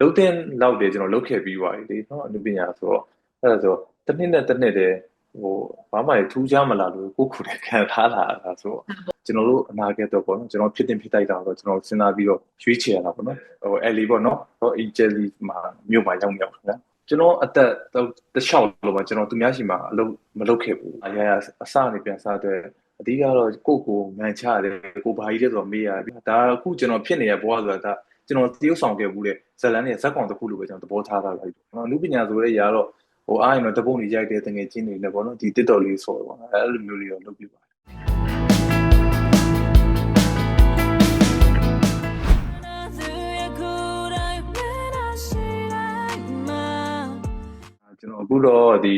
လုံးတဲ့လောက်တယ်ကျွန်တော်လုတ်ခဲ့ပြီးပါပြီလေနော်အနုပညာဆိုတော့အဲ့ဒါဆိုတစ်နှစ်နဲ့တစ်နှစ်တည်းဟိုဘာမှထူးခြားမလာလို့ကိုခုနဲ့ခံထားလာတာဆိုတော့ကျွန်တော်တို့အနာဂတ်တော့ပေါ့နော်ကျွန်တော်ဖြစ်တင်ဖြစ်တိုက်တာတော့ကျွန်တော်စဉ်းစားပြီးတော့ရွေးချယ်ရတာပေါ့နော်ဟိုအဲလီပေါ့နော်ဟိုအီဂျယ်လီမှာမြို့မှာရောက်မြောက်ခင်ဗျာကျွန်တော်အသက်တလျှောက်လို့ပါကျွန်တော်သူများရှိမှာအလုပ်မလုပ်ခဲ့ဘူးအရာရာအစနေပြန်စားတဲ့အဓိကတော့ကိုကိုမန်ချရတယ်ကိုဘာကြီးလဲဆိုတော့မေးရတယ်ဒါအခုကျွန်တော်ဖြစ်နေတဲ့ဘဝဆိုတာဒါ ကျွန်တော်တရုပ်ဆောင်ခဲ့ဘူးတဲ့ဇလန်နဲ့ဇက်ကောင်တစ်ခုလိုပဲကျွန်တော်သဘောထားတာလိုက်တော့လူပညာဆိုတဲ့ຢာတော့ဟိုအားရင်တော့တပုတ်နေရိုက်တဲ့တငယ်ချင်းတွေလည်းပေါ့နော်ဒီ TikTok လေးဆိုတော့အဲ့လိုမျိုးလေးတော့လုပ်ပြပါ ကျွန်တော်အခုတော့ဒီ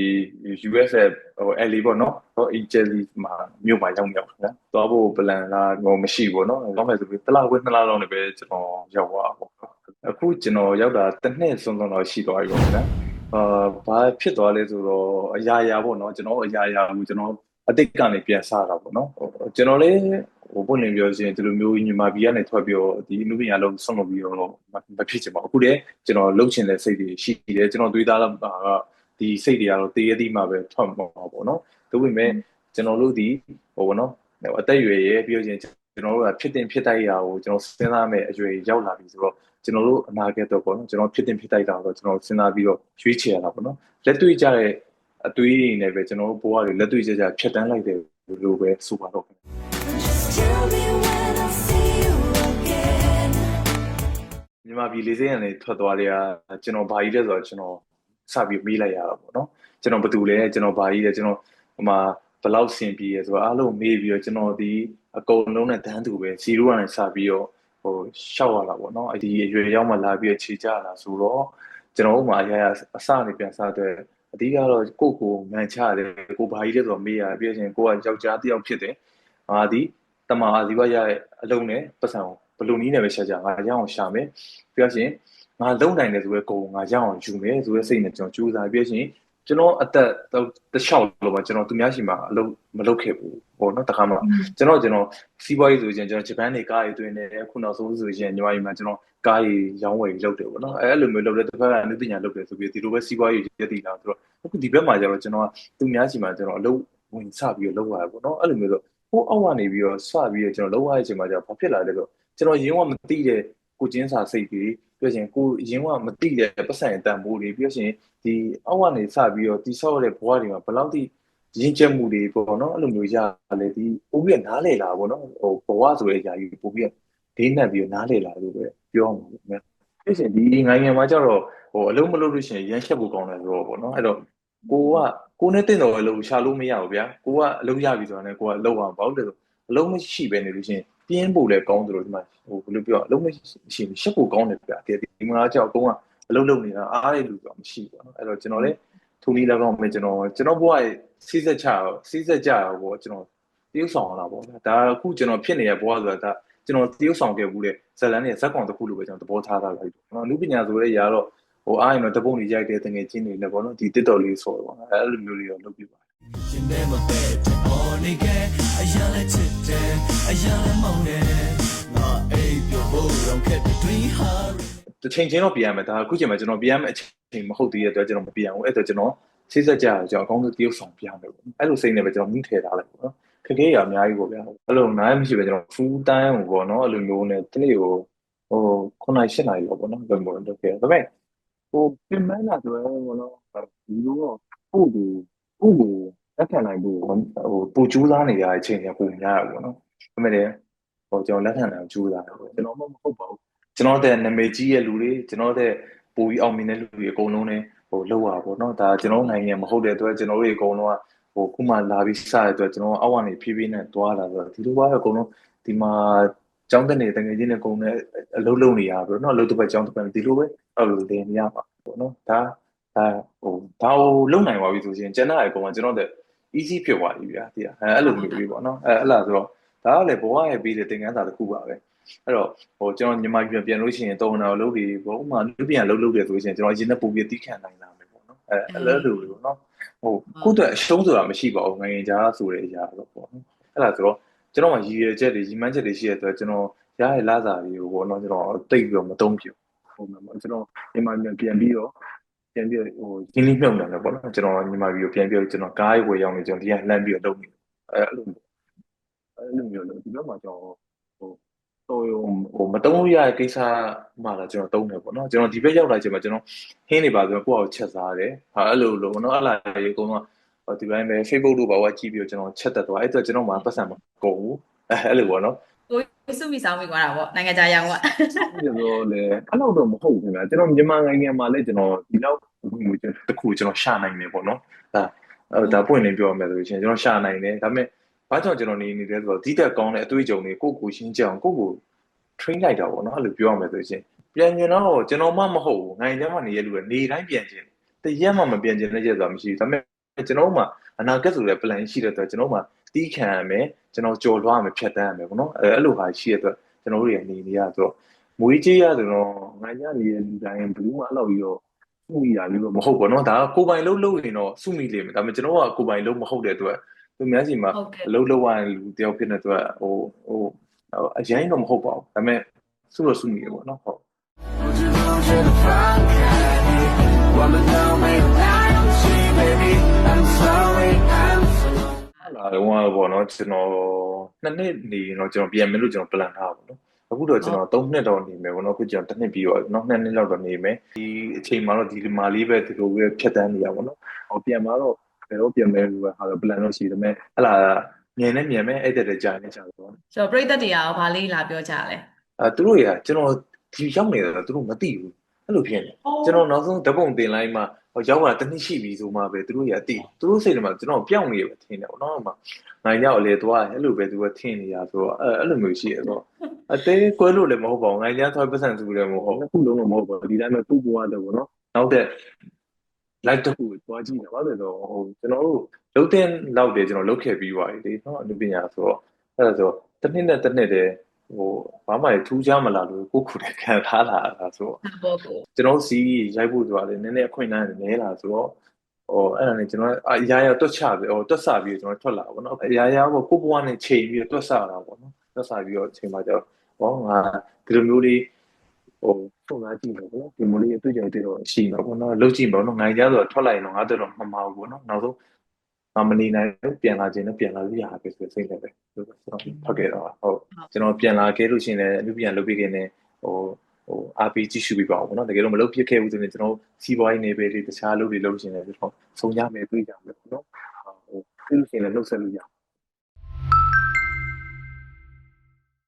US ဟို LA ပေါ့နော်ဟို agency မှာမြို့မှာရောက်ရောက်ခင်ဗျာသွားဖို့ plan လားဟိုမရှိဘူးပေါ့နော်ရောက်မယ်ဆိုပြီးတစ်လခွဲနှစ်လလောက်နေပဲကျွန်တော်ရောက်သွားပေါ့အခုကျွန်တော်ရောက်တာတစ်နှစ်စွန်းစွန်းတော့ရှိသွားပြီပေါ့ခင်ဗျာအာဘာဖြစ်သွားလဲဆိုတော့အရာရာပေါ့နော်ကျွန်တော်အရာရာကိုကျွန်တော်အတိတ်ကနေပြန်စားတာပေါ့နော်ကျွန်တော်လည်းဟိုပုံလင်ပြောရှင်ဒီလိုမျိုးညီမဘီကနေထွက်ပြီးတော့ဒီအနုပညာလုံးဆုံးလုပ်ပြီးတော့မဖြစ်ချင်ပါဘူးအခုတည်းကျွန်တော်လှုပ်ချင်တဲ့စိတ်တွေရှိတယ်ကျွန်တော်တွေးသားတာက ဒီစိတ်တွေကတော့တည်ရသည်မှာပဲထွက်မှာပေါ့နော်ဒါပေမဲ့ကျွန်တော်တို့ဒီဟိုပေါ့နော်အသက်အရွယ်ရဲ့ပြီးတော့ချင်းကျွန်တော်တို့ကဖြစ်တင်ဖြစ်တိုက်ရာကိုကျွန်တော်စဉ်းစားမဲ့အရွယ်ရောက်လာပြီဆိုတော့ကျွန်တော်တို့အနာဂတ်တော့ပေါ့နော်ကျွန်တော်ဖြစ်တင်ဖြစ်တိုက်တာတော့ကျွန်တော်စဉ်းစားပြီးတော့ရွေးချယ်ရတာပေါ့နော်လက်တွေ့ကြတဲ့အတွေးတွေနဲ့ပဲကျွန်တော်တို့ဘဝတွေလက်တွေ့ကြကြဖြတ်တန်းလိုက်တယ်လို့ပဲဆိုပါတော့မြန်မာပြည်လေးစိမ်းကနေထွက်သွားတဲ့ကကျွန်တော်ဘာကြီးလဲဆိုတော့ကျွန်တော် စပြီးမေးလိုက်ရတာပေါ့နော်ကျွန်တော်ဘာတူလဲကျွန်တော်ဘာကြီးလဲကျွန်တော်ဟိုမှာဘယ်လောက်ဆင်ပြေရဆိုတော့အားလုံးမေးပြီးတော့ကျွန်တော်ဒီအကုန်လုံးနဲ့တန်းတူပဲ0ကနေစပြီးတော့ဟိုရှောက်ရတာပေါ့နော်အဲ့ဒီအရွယ်ရောက်မှလာပြီးတော့ခြေကြလာဆိုတော့ကျွန်တော်ဥမာအရာရာအစနေပြန်စားတဲ့အဓိကတော့ကိုကိုမန်ချရတယ်ကိုဘာကြီးလဲဆိုတော့မေးရပြီးရင်ကိုကယောက်ျားတစ်ယောက်ဖြစ်တယ်ငါဒီတမာအာဇီဝရရဲ့အလုံးနဲ့ပတ်စံကိုဘလူနီးနဲ့ပဲရှာကြငါရအောင်ရှာမယ်ပြီးရင် ငါလုံနိုင်တယ်ဆိုရဲကိုငါရအောင်ယူမယ်ဆိုရဲစိတ်နဲ့ကျွန်တော်ကြိုးစားပြီးရင်ကျွန်တော်အသက်တစ်လျှောက်လို့ပါကျွန်တော်သူများရှိမှာအလုပ်မလုပ်ခဲ့ဘူးဟိုနော်တခါမှကျွန်တော်ကျွန်တော်စီးပွားရေးဆိုရင်ကျွန်တော်ဂျပန်နေကားရေးတွင်နေခုနောက်ဆုံးဆိုရင်ညီမကြီးမှာကျွန်တော်ကားရေးရောင်းဝယ်လုပ်တယ်ပေါ့နော်အဲအဲ့လိုမျိုးလုပ်တယ်တစ်ဖက်ကအနုပညာလုပ်တယ်ဆိုပြီးဒီလိုပဲစီးပွားရေးရည်တည်လာဆိုတော့အခုဒီဘက်မှာကျတော့ကျွန်တော်သူများရှိမှာကျွန်တော်အလုပ်ဝင်စပြီးတော့လုပ်ရတယ်ပေါ့နော်အဲ့လိုမျိုးဆိုဟိုအောက်ကနေပြီးတော့စပြီးတော့ကျွန်တော်လုပ်ရတဲ့အချိန်မှာကျတော့ဘာဖြစ်လာလဲဆိုတော့ကျွန်တော်ရင်းဝမသိတဲ့ကိုကျင်းစာစိတ်တွေ ပြီးရင်ကိုရင်းဝမသိတဲ့ပတ်စံတန်ဖိုးတွေပြီးရင်ဒီအောက်ကနေစပြီးတော့တိဆောက်ရတဲ့ဘဝတွေမှာဘယ်လောက်ထိရင်းချက်မှုတွေပေါ့နော်အဲ့လိုမျိုးရလဲဒီပို့ပြီးနားလေလာပေါ့နော်ဟိုဘဝဆိုတဲ့အရာကြီးပို့ပြီးဒေးနှက်ပြီးနားလေလာလို့ပဲပြောမှာပေါ့ဗျာပြီးရင်ဒီနိုင်ငံမှာကျတော့ဟိုအလုံးမလုပ်လို့ရှိရင်ရမ်းချက်ဖို့ကောင်းတယ်ဆိုတော့ပေါ့နော်အဲ့တော့ကိုကကိုနဲ့တင့်တော်ရဲ့လို့ရှာလို့မရဘူးဗျာကိုကအလုံးရပြီဆိုတာနဲ့ကိုကလောက်အောင်ဘာလို့လဲဆိုအလုံးမရှိပဲနေလို့ရှိရင် ပြင်းဖို့လည်းကောင်းတယ်လို့ဒီမှာဟိုဘယ်လိုပြောအလုံးမရှိရှက်ဖို့ကောင်းတယ်ဗျာဒီမှာကြောက်ကုန်းကအလုံးလုံးနေတာအားရလို့တော့မရှိဘူးပေါ့နော်အဲ့တော့ကျွန်တော်လည်းထိုနည်း၎င်းပဲကျွန်တော်ကျွန်တော်ဘဝရဲ့စီးစက်ချစီးစက်ကြရောပေါ့ကျွန်တော်တရုပ်ဆောင်လာပေါ့ဗျာဒါအခုကျွန်တော်ဖြစ်နေတဲ့ဘဝဆိုတာဒါကျွန်တော်တရုပ်ဆောင်ခဲ့ဘူးတဲ့ဇလန်နဲ့ဇက်ကောင်တစ်ခုလိုပဲကျွန်တော်သဘောထားတာလိုက်ပေါ့နော်လူပညာဆိုတဲ့ຢာတော့ဟိုအားရင်တော့တပုတ်နေရိုက်တဲ့တငယ်ချင်းတွေလည်းပေါ့နော်ဒီ TikTok လေးဆိုတော့ပေါ့အဲ့လိုမျိုးလေးတော့လုပ်ပြပါတယ်ရှင်နေမပဲပေါ်နေက အရာလက်ချစ်တယ်အရာလက်မောင်းတယ်ငါအိပ်ပြောဖို့တော့ခက်တွေးဟာတစ်ချိန်ချင်းတော့ပြန်ရမယ်ဒါအခုချိန်မှာကျွန်တော်ပြန်ရမယ်အချိန်မဟုတ်သေးတဲ့အတွက်ကျွန်တော်မပြန်ဘူးအဲ့တော့ကျွန်တော်စိစက်ကြရကျွန်တော်အကောင်းဆုံးတရုပ်ဆောင်ပြန်မယ်ပေါ့အဲ့လိုစိတ်နဲ့ပဲကျွန်တော်မိထည့်ထားလိုက်ပေါ့နော်ခက်ခဲရအများကြီးပေါ့ဗျာအဲ့လိုနားမရှိပဲကျွန်တော် full time ကိုပေါ့နော်အဲ့လိုမျိုးနဲ့တနေ့ကိုဟို9နာရီ10နာရီပေါ့နော်ဘယ်လိုလုပ်ခဲ့ဒါပေမဲ့ဟိုပြင်မလာဆိုရင်ပေါ့နော်ဒီလိုတော့ပို့ဒီပို့ကိုလက်ခံနိုင်ဖို့ဟိုပူကျူးစားနေရတဲ့အချိန်ကပုံများရပေါ့နော် ဒါပေမဲ့လည်းဟိုကျွန်တော်လက်ခံနိုင်ကျူးစားတယ်ပေါ့ကျွန်တော်မဟုတ်ပါဘူးကျွန်တော်တဲ့နာမည်ကြီးရဲ့လူတွေကျွန်တော်တဲ့ပိုပြီးအောင်မြင်တဲ့လူတွေအကုန်လုံးနဲ့ဟိုလောက်ရပါတော့ဒါကျွန်တော်နိုင်ငံမဟုတ်တဲ့အတွက်ကျွန်တော်တို့အကုန်လုံးကဟိုခုမှလာပြီးစတဲ့အတွက်ကျွန်တော်အောက်ကနေဖြည်းဖြည်းနဲ့တွားလာဆိုတော့ဒီလိုပါအကုန်လုံးဒီမှာကျောင်းတက်နေတဲ့ငွေချင်းတွေအကုန်နဲ့အလုပ်လုပ်နေရပါတော့เนาะအလုပ်တစ်ပတ်ကျောင်းတစ်ပတ်ဒီလိုပဲအဲ့လိုလည်နေရပါပေါ့เนาะဒါဒါဟိုဒါဟိုလုံနိုင်ပါပြီဆိုရင်ကျန်တဲ့အကောင်ကကျွန်တော်တဲ့ easy ဖြစ်သွားပြီဗျာတိအဲအဲ့လိုမျိုးလေးပေါ့เนาะအဲအဲ့လားဆိုတော့ ဒါကလည်းဘဝရဲ့ပြီးတဲ့သင်ခန်းစာတစ်ခုပါပဲအဲ့တော့ဟိုကျွန်တော်ညီမပြန်ပြန်လို့ရှိရင်တုံတော်လုပ်ပြီးဘုံမှာလူပြန်လုပ်လုပ်တယ်ဆိုရင်ကျွန်တော်အရင်နဲ့ပုံပြတီးခံနိုင်လာမယ်ပေါ့နော်အဲအဲ့လိုလိုပေါ့နော်ဟိုခုတည်းအရှုံးဆိုတာမရှိပါဘူးငရင်ကြားဆိုတဲ့အရာတော့ပေါ့နော်အဲ့ဒါဆိုတော့ကျွန်တော်မှရည်ရွယ်ချက်တွေရည်မှန်းချက်တွေရှိတဲ့အတွက်ကျွန်တော်ရရဲ့လာစာတွေကိုပေါ့နော်ကျွန်တော်တိတ်ပြီးတော့မတုံးပြပုံမှန်ပေါ့ကျွန်တော်မြန်မာပြည်ပြန်ပြီးတော့ပြန်ပြီးဟိုရင်းနှီးမြှုပ်နှံတယ်ပေါ့နော်ကျွန်တော်မြန်မာပြည်ကိုပြန်ပြီးတော့ကျွန်တော်ကားဝယ်ရောက်နေကျွန်တော်ဒီကလှမ်းပြီးတော့လုပ်နေအဲအဲ့လို အဲ့လိုမျိုးလို့ဒီဘက်မှာကျွန်တော်ဟိုဟိုဟိုမတုံးလို့ရတဲ့ကိစ္စမှလာကျွန်တော်တုံးတယ်ပေါ့နော်ကျွန်တော်ဒီဘက်ရောက်လာချိန်မှာကျွန်တော်ဟင်းနေပါဆိုတော့ကိုယ့်အောင်ချက်စားတယ်ဟာအဲ့လိုလို့နော်အဲ့လာရေကုန်းတော့ဟိုဒီပိုင်းပဲ Facebook တို့ဘာဝကြည့်ပြီးတော့ကျွန်တော်ချက်တက်သွားအဲ့တော့ကျွန်တော်မှပတ်စံမကုန်ဘူးအဲအဲ့လိုပေါ့နော်ကိုစုမိဆောင်မိသွားတာပေါ့နိုင်ငံခြားရောင်းကကျွန်တော်လည်းအဲ့လောက်တော့မဟုတ်ဘူးခင်ဗျာကျွန်တော်မြန်မာနိုင်ငံမှာလည်းကျွန်တော်ဒီလောက်ငွေကျွန်တော်တစ်ခုကျွန်တော်ရှာနိုင်တယ်ပေါ့နော်ဒါအဲ့ဒါပွင့်နေပြောရမယ်ဆိုရင်ကျွန်တော်ရှာနိုင်တယ်ဒါပေမဲ့ ဘာကြောင့်ကျွန်တော်နေနေလဲဆိုတော့ဒီတက်ကောင်းတဲ့အတွေ့အကြုံတွေကိုကိုကိုရှင်းကြအောင်ကိုကို train လိုက်တာပေါ့နော်အဲ့လိုပြောရမယ်ဆိုရင်ပြန်ကျင်တော့ကျွန်တော်မှမဟုတ်ဘူးနိုင်ငံခြားမှာနေရလူတွေနေတိုင်းပြန်ကျင်တရက်မှမပြန်ကျင်တဲ့ရက်ဆိုတာမရှိဘူးဒါပေမဲ့ကျွန်တော်မှအနာဂတ်ဆိုတဲ့ plan ရှိတဲ့အတွက်ကျွန်တော်မှတီးခံရမယ်ကျွန်တော်ကြော်လွှားရမယ်ဖြတ်တန်းရမယ်ပေါ့နော်အဲအဲ့လိုဟာရှိတဲ့အတွက်ကျွန်တော်တို့တွေနေနေရဆိုတော့မွေးကြေးရဆိုတော့နိုင်ငံခြားနေတဲ့လူတိုင်းဘယ်သူမှအဲ့လောက်ပြီးတော့စုမိတာမျိုးတော့မဟုတ်ပေါ့နော်ဒါကကိုပိုင်လုံးလုံးရင်တော့စုမိလိမ့်မယ်ဒါပေမဲ့ကျွန်တော်ကကိုပိုင်လုံးမဟုတ်တဲ့အတွက် သူများစီမှာဟုတ်ကဲ့အလုံးလုံးရတဲ့လူတယောက်ဖြစ်တဲ့အတွက်ဟိုဟိုအရင်တော့မဟုတ်ပါဘူးဒါပေမဲ့စုလို့စုမိတယ်ပေါ့နော်ဟုတ် Would you go to the front, Candy? Woman, don't make a lie, see, baby. I'm sorry, I'm sorry. ဟုတ်လားဟိုပေါ့နော်ကျွန်တော်နှစ်နှစ်နေရင်တော့ကျွန်တော်ပြန်မယ်လို့ကျွန်တော် plan ထားပါတော့အခုတော့ကျွန်တော်၃နှစ်တော့နေမယ်ပေါ့နော်အခုကျွန်တော်တစ်နှစ်ပြီးတော့နော်နှစ်နှစ်လောက်တော့နေမယ်ဒီအချိန်မှာတော့ဒီမာလေးပဲဒီလိုပဲဖြတ်တန်းနေရပါတော့ဟောပြန်มา တော့ဘယ်တော့ပြန်မယ်လို့ဟာတော့ plan တော့ရှိတယ်မဲ့ဟလာမြင်နဲ့မြင်မဲ့အဲ့တဲ့ကြာနေကြတော့ဆိုတော့ပြိသက်တွေကရောဗာလေးလာပြောကြလဲအဲသူတို့ရကျွန်တော်ဒီရောက်နေတယ်သူတို့မသိဘူးအဲ့လိုဖြစ်နေကျွန်တော်နောက်ဆုံးဓပုံတင်လိုက်မှဟိုရောက်လာတစ်နှစ်ရှိပြီဆိုမှပဲသူတို့ရအတိသူတို့စိတ်ထဲမှာကျွန်တော်ပြောင်းနေရပဲထင်တယ်ပေါ့နော်ဟိုမှာနိုင်ရောက်လေသွားအဲ့လိုပဲသူကထင်နေရဆိုတော့အဲ့အဲ့လိုမျိုးရှိရတော့အသေးကွဲလို့လည်းမဟုတ်ပါဘူးနိုင်ကြသွားပတ်စံသူလည်းမဟုတ်ဘူးခုလုံးမဟုတ်ပါဘူးဒီတိုင်းပဲပူပူရတယ်ပေါ့နော်နောက်တဲ့ live တစ်ခုသွားကြည့်တာဘာလို့လဲဆိုတော့ဟိုကျွန်တော်တို့လုံးတဲ့လောက်တယ်ကျွန်တော်လုပ်ခဲ့ပြီးပါပြီလေနော်အနုပညာဆိုတော့အဲ့ဒါဆိုတစ်နှစ်နဲ့တစ်နှစ်တည်းဟိုဘာမှထူးခြားမလာလို့ကိုခုတည်းခံထားလာတာဆိုတော့ဘောကိုကျွန်တော်စီးရိုက်ဖို့ဆိုတာလည်းနည်းနည်းအခွင့်အလမ်းနည်းလာဆိုတော့ဟိုအဲ့ဒါနဲ့ကျွန်တော်အရာရာတွက်ချပြီးဟိုတွက်ဆပြီးကျွန်တော်ထွက်လာပါဘောနော်အရာရာပေါ့ကိုဘွားနဲ့ချိန်ပြီးတွက်ဆတာပေါ့နော်တွက်ဆပြီးတော့ချိန်မှာကျတော့ဟောငါဒီလိုမျိုးလေး ဟိုပုံသားကြည့်လို့ပေါ့ဒီမျိုးလေးအတွေ့အကြုံတွေတော့ရှိမှာပေါ့နော်လုံးကြည့်ပါတော့နိုင်ကြဆိုတော့ထွက်လိုက်ရင်တော့ငါတို့တော့မမဘူးပေါ့နော်နောက်ဆုံးအမနေနိုင်ဘူးပြန်လာခြင်းနဲ့ပြန်လာလို့ရပါပဲဆိုစိတ်လည်းပဲဆိုတော့ကျွန်တော်ဖတ်ခဲ့တော့ဟုတ်ကျွန်တော်ပြန်လာခဲ့လို့ရှိရင်လည်းအမှုပြန်လုပ်ပြီးခင်နေဟိုဟို RP ကြည့်ရှုပြီးပါအောင်ပေါ့နော်တကယ်လို့မလုပ်ဖြစ်ခဲ့ဘူးဆိုရင်ကျွန်တော်စီးပွားရေးနေပဲလေးတခြားလုပ်တွေလုပ်ရှင်လည်းကျွန်တော်ဆုံးရမယ်တွေ့ကြမယ်ပေါ့နော်ဟိုပြီးလို့ရှိရင်လည်းနှုတ်ဆက်လို့ရအောင်